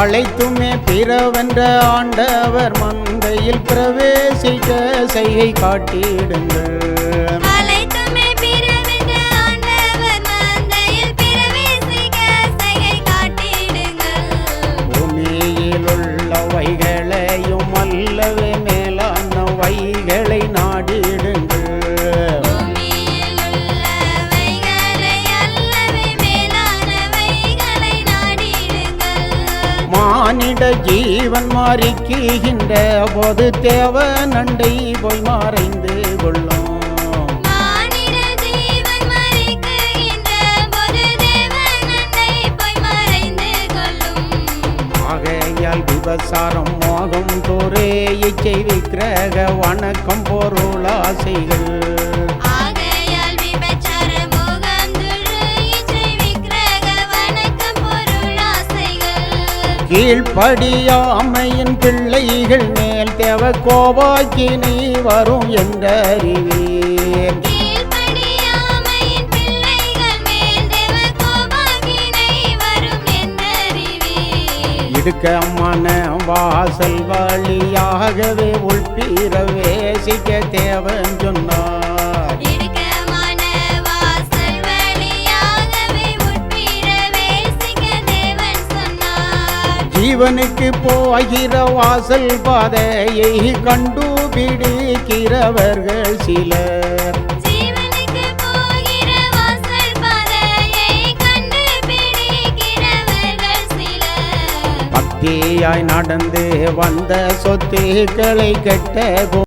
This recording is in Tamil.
அழைத்துமே பிறவென்ற ஆண்டவர் மந்தையில் பிரவேசிக்க செய்கை காட்டிடுங்கள். உள்ளவைகளையும் அல்லவே மேலான வைகளை நாடிடுங்கள் மானிட ஜீவன் மாறிக்குகின்ற போது தேவ நண்டை போய் மறைந்து கொள்ளும். விபசாரம் மோகம் தோரே இச்சை விக்கிரக வணக்கம் பொருளாசைகள். கீழ்ப்படியாமையின் பிள்ளைகள் மேல் தேவ தேவ கோபாக்கினை வரும் என்றறிவீர். இடுக்க மன வாசல் வழியாகவே உள்பீரவே சிக்க தேவன் சொன்னார் ஜீவனுக்கு போகிற வாசல் பாதையை கண்டுபிடிக்கிறவர்கள் சிலர். பக்தியாய் நடந்து வந்த சொத்துக்களை கெட்ட